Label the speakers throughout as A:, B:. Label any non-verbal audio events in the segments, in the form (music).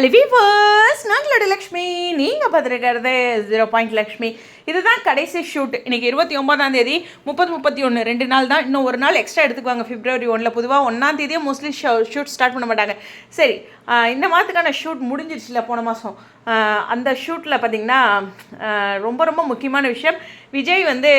A: Hello viewers நாங்களோட Lakshmi. நீங்கள் பார்த்துருக்கிறது zero point Lakshmi. இதுதான் கடைசி ஷூட் இன்னைக்கு இருபத்தி ஒன்பதாம் தேதி முப்பது முப்பத்தி ஒன்று ரெண்டு நாள் தான். இன்னும் ஒரு நாள் எக்ஸ்ட்ரா எடுத்துக்குவாங்க. பிப்ரவரி ஒன்றில் பொதுவாக ஒன்றாம் தேதியே மோஸ்ட்லி ஷூட் ஸ்டார்ட் பண்ண மாட்டாங்க. சரி இந்த மாதத்துக்கான ஷூட் முடிஞ்சிருச்சுல போன மாதம் அந்த ஷூட்டில் பார்த்தீங்கன்னா ரொம்ப ரொம்ப முக்கியமான விஷயம். விஜய் வந்து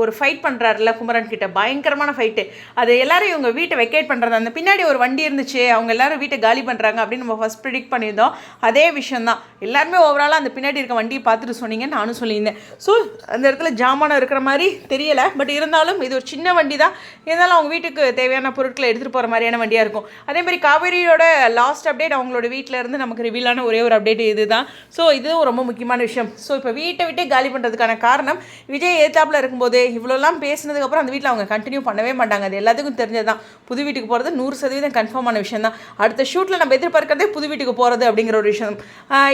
A: ஒரு ஃபைட் பண்ணுறாருல குமரன் கிட்ட. பயங்கரமான ஃபைட்டு அது எல்லாரும் இவங்க வீட்டை வெக்கேட் பண்ணுறது அந்த பின்னாடி ஒரு வண்டி இருந்துச்சு. அவங்க எல்லாரும் வீட்டை காலி பண்ணுறாங்க அப்படின்னு நம்ம ஃபஸ்ட் ப்ரிடிக்ட் பண்ணியிருந்தோம். அதே விஷயம் தான் எல்லாருமே ஓவராலாக அந்த பின்னாடி இருக்க வண்டியை பார்த்துட்டு சொன்னீங்க நானும் சொல்லியிருந்தேன். ஸோ அந்த இடத்துல ஜாமானம் இருக்கிற மாதிரி தெரியலை. பட் இருந்தாலும் இது ஒரு சின்ன வண்டி தான் இருந்தாலும் அவங்க வீட்டுக்கு தேவையான பொருட்களை எடுத்துகிட்டு போகிற மாதிரியான வண்டியாக இருக்கும். அதே மாதிரி காவேரியோட லாஸ்ட் அப்டேட் அவங்களோட வீட்டில் இருந்து நமக்கு ரிவீலான ஒரே ஒரு அப்டேட் இதுதான். ஸோ இதுவும் ரொம்ப முக்கியமான விஷயம். ஸோ இப்போ வீட்டை விட்டே காலி பண்ணுறதுக்கான காரணம் விஜய் ஏத்தாப்பில் இருக்கும்போது இவ்வளோலாம் பேசினதுக்கப்புறம் அந்த வீட்டில் அவங்க கண்டினியூ பண்ணவே மாட்டாங்க. அது எல்லாத்துக்கும் தெரிஞ்சது தான் புது வீட்டுக்கு போகிறது நூறு சதவீதம் கன்ஃபார்மான விஷயம் தான் அடுத்த ஷூட்டில் நம்ம எதிர்பார்க்கறதே புது வீட்டுக்கு போகிறது அப்படிங்கிற ஒரு விஷயம்.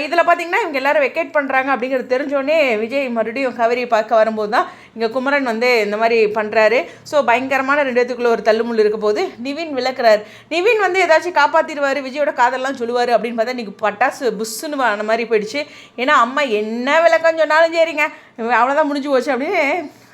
A: இதில் பார்த்தீங்கன்னா இவங்க எல்லாரும் வெக்கேட் பண்ணுறாங்க அப்படிங்கிறது தெரிஞ்சோடனே விஜய் மறுபடியும் கவரியை பார்க்க வரும்போது தான் இங்கே குமரன் வந்து இந்த மாதிரி பண்ணுறாரு ஸோ பயங்கரமான ரெண்டுத்துக்குள்ளே ஒரு தள்ளுமுள் இருக்க போது நிவின் விளக்குறாரு. நிவின் வந்து ஏதாச்சும் காப்பாற்றிடுவார் விஜயோட காதல்லாம் சொல்லுவார் அப்படின்னு பார்த்தா இன்றைக்கி பட்டாசு புஷ்ஷுன்னு ஆன மாதிரி போயிடுச்சு. ஏன்னா அம்மா என்ன விளக்கம் சொன்னாலும் சரிங்க. அவ்வளோதான் முடிஞ்சு போச்சு அப்படின்னு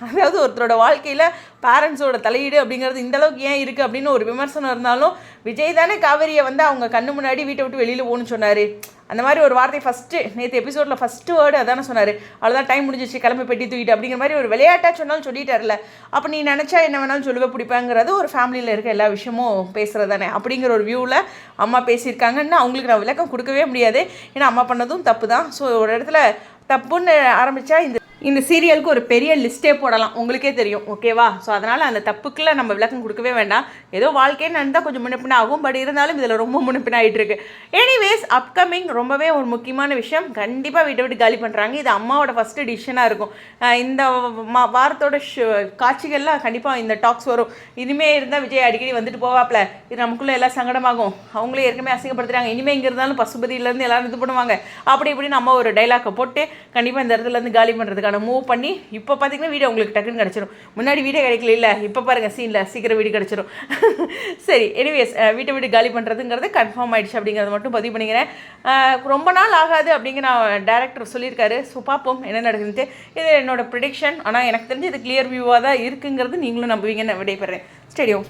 A: அதாவது ஒருத்தரோட வாழ்க்கையில் பேரண்ட்ஸோட தலையீடு அப்படிங்கிறது இந்த அளவுக்கு ஏன் இருக்குது அப்படின்னு ஒரு விமர்சனம் இருந்தாலும் விஜய் தானே காவேரியை வந்து அவங்க கண்ணு முன்னாடி வீட்டை விட்டு வெளியில் போகணும்னு சொன்னார். அந்த மாதிரி ஒரு வார்த்தை ஃபஸ்ட்டு நேற்று எபிசோடில் ஃபஸ்ட்டு வேர்டு அதானே சொன்னார். அவ்வளோதான் டைம் முடிஞ்சிச்சு கிளம்பி பெட்டி தூக்கிட்டு அப்படிங்கிற மாதிரி ஒரு விளையாட்டாக சொன்னாலும் சொல்லிட்டார்ல அப்போ நீ நினச்சா என்ன வேணாலும் சொல்லுவ பிடிப்பாங்கிறது ஒரு ஃபேமிலியில் இருக்க எல்லா விஷயமும் பேசுகிறது தானே அப்படிங்கிற ஒரு வியூவில் அம்மா பேசியிருக்காங்கன்னு அவங்களுக்கு நான் விளக்கம் கொடுக்கவே முடியாது. ஏன்னா அம்மா பண்ணதும் தப்பு தான் ஸோ ஒரு இடத்துல தப்புன்னு ஆரம்பித்தா இந்த இந்த சீரியலுக்கு ஒரு பெரிய லிஸ்ட்டே போடலாம். உங்களுக்கே தெரியும் ஓகேவா ஸோ அதனால் அந்த தப்புக்குள்ள நம்ம விளக்கம் கொடுக்கவே வேண்டாம். ஏதோ வாழ்க்கைன்னு நடந்தால் கொஞ்சம் முன்னப்பின ஆகும். பட் இருந்தாலும் இதில் ரொம்ப முன்னப்பின ஆகிட்டு இருக்கு எனிவேஸ் அப்கமிங் ரொம்பவே ஒரு முக்கியமான விஷயம். கண்டிப்பாக வீட்டை விட்டு காலி பண்ணுறாங்க இது அம்மாவோட ஃபஸ்ட்டு டிசிஷனாக இருக்கும். இந்த மா வாரத்தோட ஷு காட்சிகள்லாம் கண்டிப்பாக இந்த டாக்ஸ் வரும். இனிமே இருந்தால் விஜய் அடிக்கடி வந்துட்டு போவாப்ல. இது நமக்குள்ளே எல்லாம் சங்கடமாகும். அவங்களே ஏற்கனவே அசிங்கப்படுத்துகிறாங்க இனிமேல் இங்கே இருந்தாலும் பசுபதியிலேருந்து எல்லாரும் இது பண்ணுவாங்க. அப்படி இப்படின்னு நம்ம ஒரு டைலாக்கை போட்டு கண்டிப்பாக இந்த இடத்துல இருந்து காலி பண்ணுறதுக்கான மூவ் பண்ணி இப்போ பார்த்தீங்கன்னா வீடியோ உங்களுக்கு டக்குன்னு கிடச்சிரும். முன்னாடி வீடியோ கிடைக்கல இல்லை இப்போ பாருங்கள் சீனில் சீக்கிரம் வீடு கிடச்சிரும். (laughs) சரி எனிவேஸ் வீட்டை வீடு காலி பண்ணுறதுங்கிறது கன்ஃபார்ம் ஆகிடுச்சு அப்படிங்கிறத மட்டும் பதிவு பண்ணிக்கிறேன். ரொம்ப நாள் ஆகாது அப்படிங்கிற நான் டேரக்டர் சொல்லியிருக்காரு. ஸோ பார்ப்போம் என்ன நடக்குதுன்ட்டு. இது என்னோட ப்ரிடிக்ஷன் ஆனால் எனக்கு தெரிஞ்சு இது கிளியர் வியூவாக தான் இருக்குங்கிறது நீங்களும் நம்புவீங்கன்னு விடைபெறேன். ஸ்டேடியம்